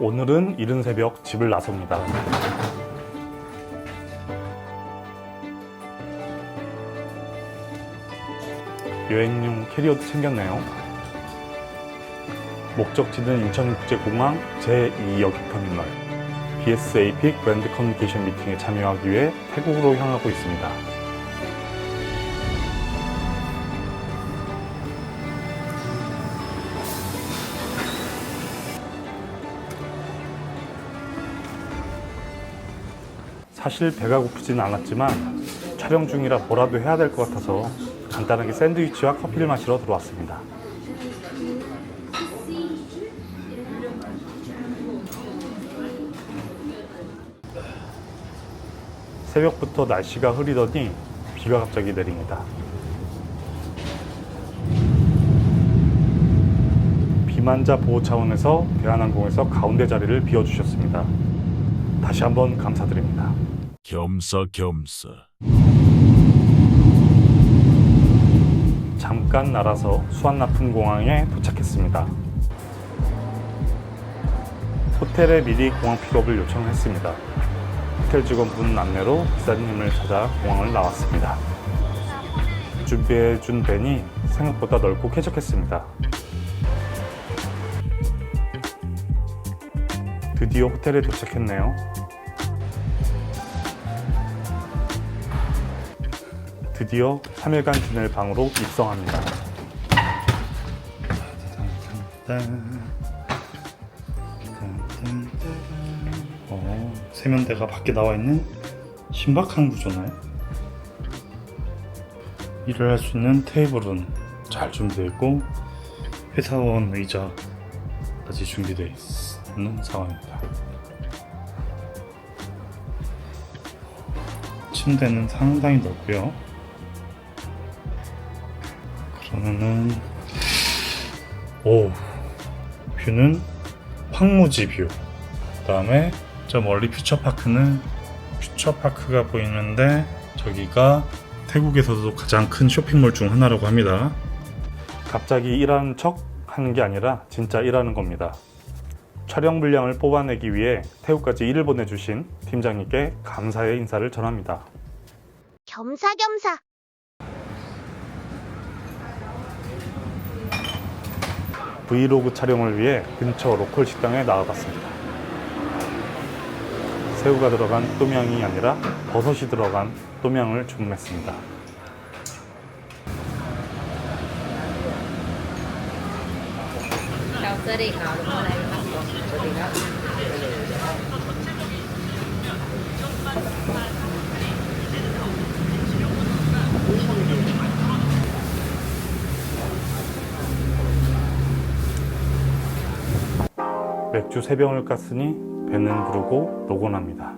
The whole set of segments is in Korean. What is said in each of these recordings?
오늘은 이른 새벽 집을 나섭니다. 여행용 캐리어도 챙겼네요. 목적지는 인천국제공항 제2여객터미널. BS APIC 브랜드 커뮤니케이션 미팅에 참여하기 위해 태국으로 향하고 있습니다. 사실 배가 고프진 않았지만 촬영 중이라 뭐라도 해야 될 것 같아서 간단하게 샌드위치와 커피를 마시러 들어왔습니다. 새벽부터 날씨가 흐리더니 비가 갑자기 내립니다. 비만자 보호 차원에서 대한항공에서 가운데 자리를 비워주셨습니다. 다시 한번 감사드립니다. 겸사겸사 잠깐 날아서 수완나푼공항에 도착했습니다. 호텔에 미리 공항 픽업을 요청했습니다. 호텔 직원분 안내로 기사님을 찾아 공항을 나왔습니다. 준비해준 밴이 생각보다 넓고 쾌적했습니다. 드디어 호텔에 도착했네요. 드디어 3일간 지낼 방으로 입성합니다. 어, 세면대가 밖에 나와 있는 신박한 구조네. 일을 할 수 있는 테이블은 잘 준비되어 있고 회사원 의자까지 준비되어 있는 상황입니다. 침대는 상당히 넓고요. 그러면은 오 뷰는 황무지 뷰. 그다음에 저 멀리 퓨처파크는 퓨처파크가 보이는데 저기가 태국에서도 가장 큰 쇼핑몰 중 하나라고 합니다. 갑자기 일하는 척 하는 게 아니라 진짜 일하는 겁니다. 촬영 분량을 뽑아내기 위해 태국까지 일을 보내주신 팀장님께 감사의 인사를 전합니다. 겸사겸사. 브이로그 촬영을 위해 근처 로컬 식당에 나와봤습니다. 새우가 들어간 또명이 아니라 버섯이 들어간 또명을 주문했습니다. 맥주 3병을 깠으니 배는 부르고 노곤합니다.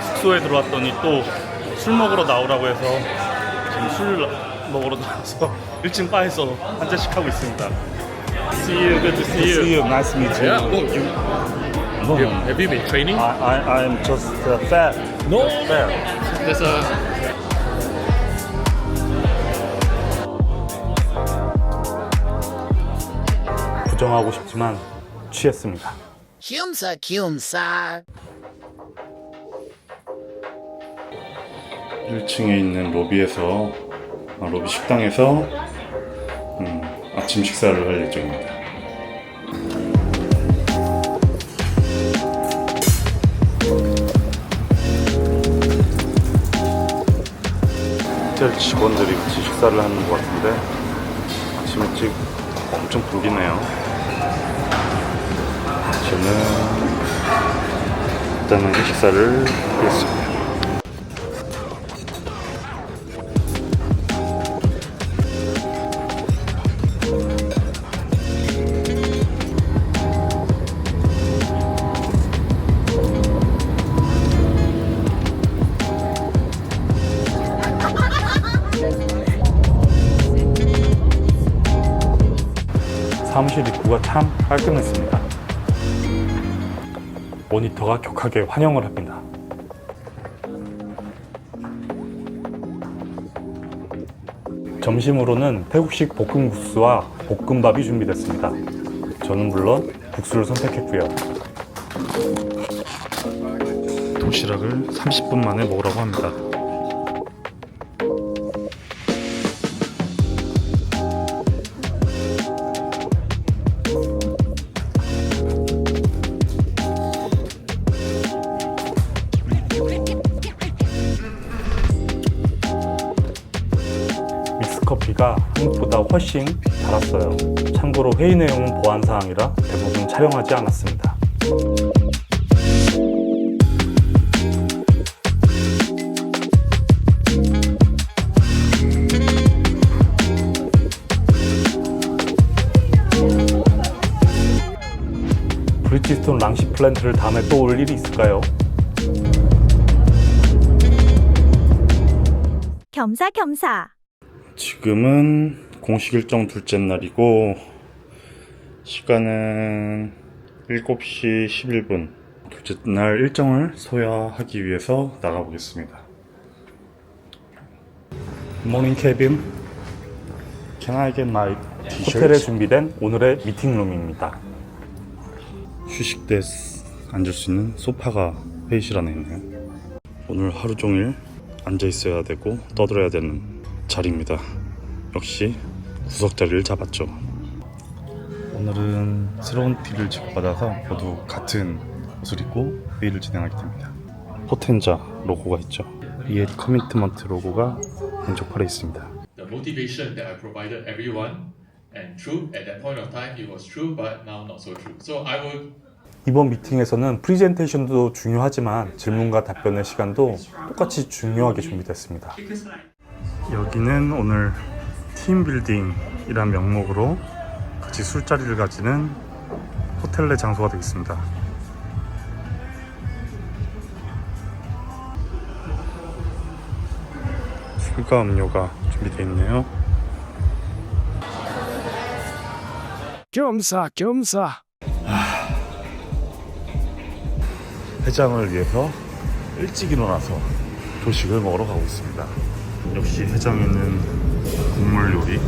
숙소에 들어왔더니 또 술 먹으러 나오라고 해서 지금 술 먹으러 나와서 1층 바에서 한 잔씩 하고 있습니다. See you, good to see you. Nice to meet you. Yeah, oh, you, you have you been training? I, I, I'm just uh, fat. no, Fat. there's a 부정하고 싶지만 취했습니다. Kyumsa, kyumsa. 1층에 있는 로비에서 아, 로비 식당에서 음, 아침 식사를 할 예정입니다. 호텔 직원들이 같이 식사를 하는 것 같은데 아침 일찍 엄청 붐비네요. 저는 간단하게 식사를 하겠습니다. 사무실 입구가 참 깔끔했습니다. 모니터가 격하게 환영을 합니다. 점심으로는 태국식 볶음국수와 볶음밥이 준비됐습니다. 저는 물론 국수를 선택했고요. 도시락을 30분 만에 먹으라고 합니다. 한국보다 훨씬 달았어요. 참고로 회의 내용은 보안 사항이라 대부분 촬영하지 않았습니다. 브리티스톤 랑시 플랜트를 다음에 또 올 일이 있을까요? 겸사겸사. 지금은 공식 일정 둘째 날이고 시간은 7시 11분. 둘째 날 일정을 소화하기 위해서 나가보겠습니다. 케빈 Can I get my 호텔에 t-shirt? 준비된 오늘의 미팅룸입니다. 휴식 때 앉을 수 있는 소파가 회의실 안에 있네요. 오늘 하루 종일 앉아 있어야 되고 떠들어야 되는 자리입니다. 역시 구석 자리를 잡았죠. 오늘은 새로운 티를 주고받아서 모두 같은 옷을 입고 회의를 진행하게 됩니다. 포텐자 로고가 있죠. 이에 커미트먼트 로고가 왼쪽 팔에 있습니다. The motivation that I provided everyone and true at that point of time it was true but now not so true. So I will 이번 미팅에서는 프리젠테이션도 중요하지만 질문과 답변의 시간도 똑같이 중요하게 준비됐습니다. 여기는 오늘 팀빌딩이란 명목으로 같이 술자리를 가지는 호텔 내 장소가 되겠습니다. 술과 음료가 준비되어 있네요. 겸사 겸사 해장을 위해서 일찍 일어나서 조식을 먹으러 가고 있습니다. 역시 해장에는 국물 요리,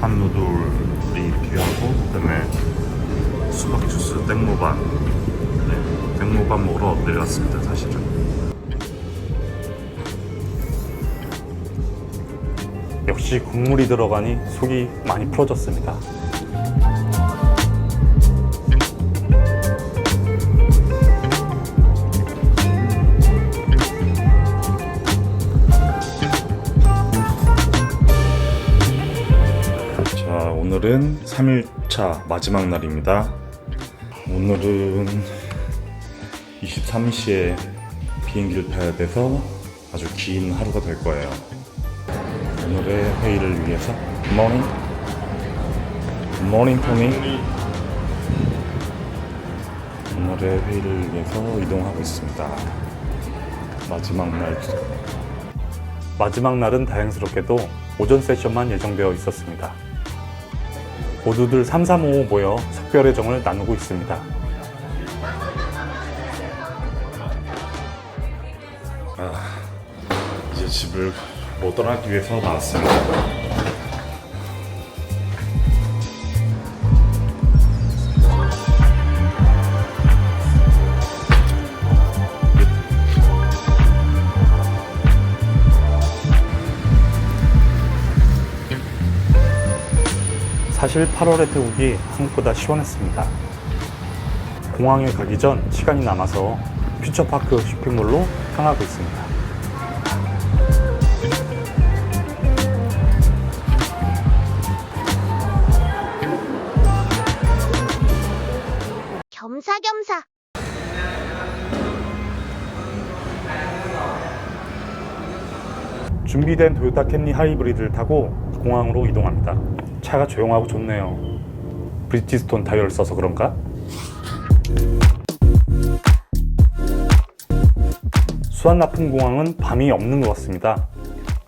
한 누들이 필요하고 그다음에 수박 주스, 땡모반, 네, 땡모반 먹으러 내려갔습니다. 사실은. 역시 국물이 들어가니 속이 많이 풀어졌습니다. 오늘은 3일차 마지막 날입니다. 오늘은 23시에 비행기를 타야 돼서 아주 긴 하루가 될 거예요. 오늘의 회의를 위해서 굿모닝 굿모닝 토미 오늘의 회의를 위해서 이동하고 있습니다. 마지막 날 마지막 날은 다행스럽게도 오전 세션만 예정되어 있었습니다. 모두들 3355 모여 석별의 정을 나누고 있습니다. 이제 집을 못 떠나기 위해서 나왔습니다. 사실 8월의 태국이 한국보다 시원했습니다. 공항에 가기 전 시간이 남아서 퓨처파크 쇼핑몰로 향하고 있습니다. 겸사겸사. 준비된 도요타 캠리 하이브리드를 타고 공항으로 이동합니다. 차가 조용하고 좋네요. 브리티스톤 타이어를 써서 그런가? 수완 나품 공항은 밤이 없는 것 같습니다.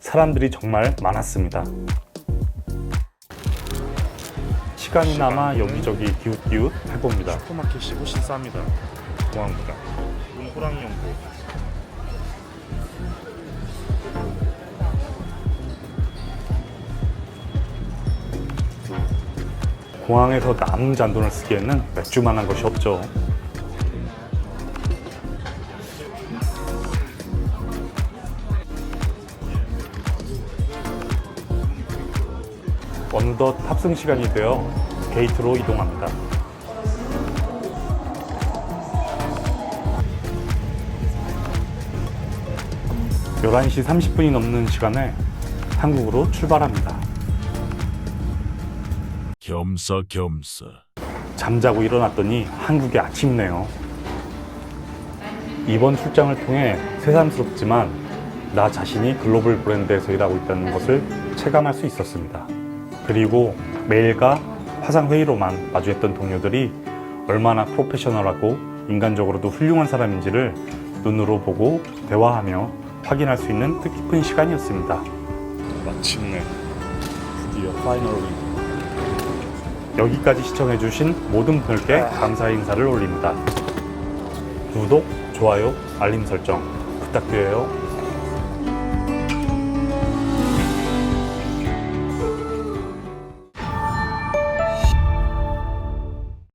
사람들이 정말 많았습니다. 시간이 남아 여기저기 기웃기웃 해봅니다. 슈퍼마켓이 훨씬 쌉니다. 공항보다. 이건 호랑이 연구. 공항에서 남은 잔돈을 쓰기에는 맥주만한 것이 없죠. 어느덧 탑승 시간이 되어 게이트로 이동합니다. 열한 시 30분이 넘는 시간에 한국으로 출발합니다. 겸사겸사 잠자고 일어났더니 한국이 아침이네요. 이번 출장을 통해 새삼스럽지만 나 자신이 글로벌 브랜드에서 일하고 있다는 것을 체감할 수 있었습니다. 그리고 매일과 화상회의로만 마주했던 동료들이 얼마나 프로페셔널하고 인간적으로도 훌륭한 사람인지를 눈으로 보고 대화하며 확인할 수 있는 뜻깊은 시간이었습니다. 마침내 드디어 파이널리 여기까지 시청해주신 모든 분들께 감사 인사를 올립니다. 구독, 좋아요, 알림 설정 부탁드려요.